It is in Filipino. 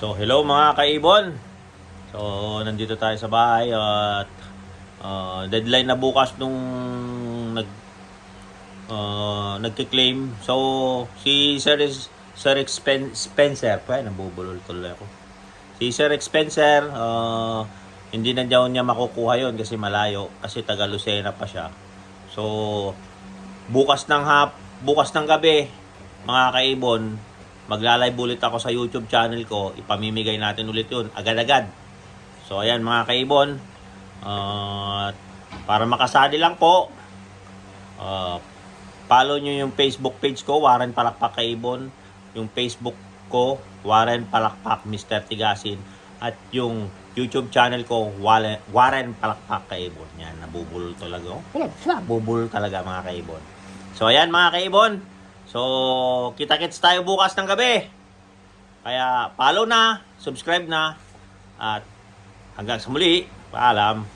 So, hello mga kaibon. So, nandito tayo sa bahay at uh, deadline na bukas nung nag uh, nagki-claim. So, si Sir is, Sir Expen- Spencer, pa nabubulol tuloy ako. Si Sir Spencer, uh, hindi na daw niya makukuha yon kasi malayo kasi taga Lucena pa siya. So, bukas ng hap, bukas ng gabi, mga kaibon, magla-live ulit ako sa YouTube channel ko. Ipamimigay natin ulit yun, agad-agad. So, ayan mga kaibon. Uh, para makasali lang po, uh, follow nyo yung Facebook page ko, Warren Palakpak Kaibon. Yung Facebook ko, Warren Palakpak Mr. Tigasin. At yung YouTube channel ko, Warren, Palakpak Kaibon. Yan, nabubulol talaga. Oh, nabubulol talaga mga kaibon. So, ayan mga kaibon. So, kita-kits tayo bukas ng gabi. Kaya, follow na, subscribe na, at hanggang sa muli, paalam.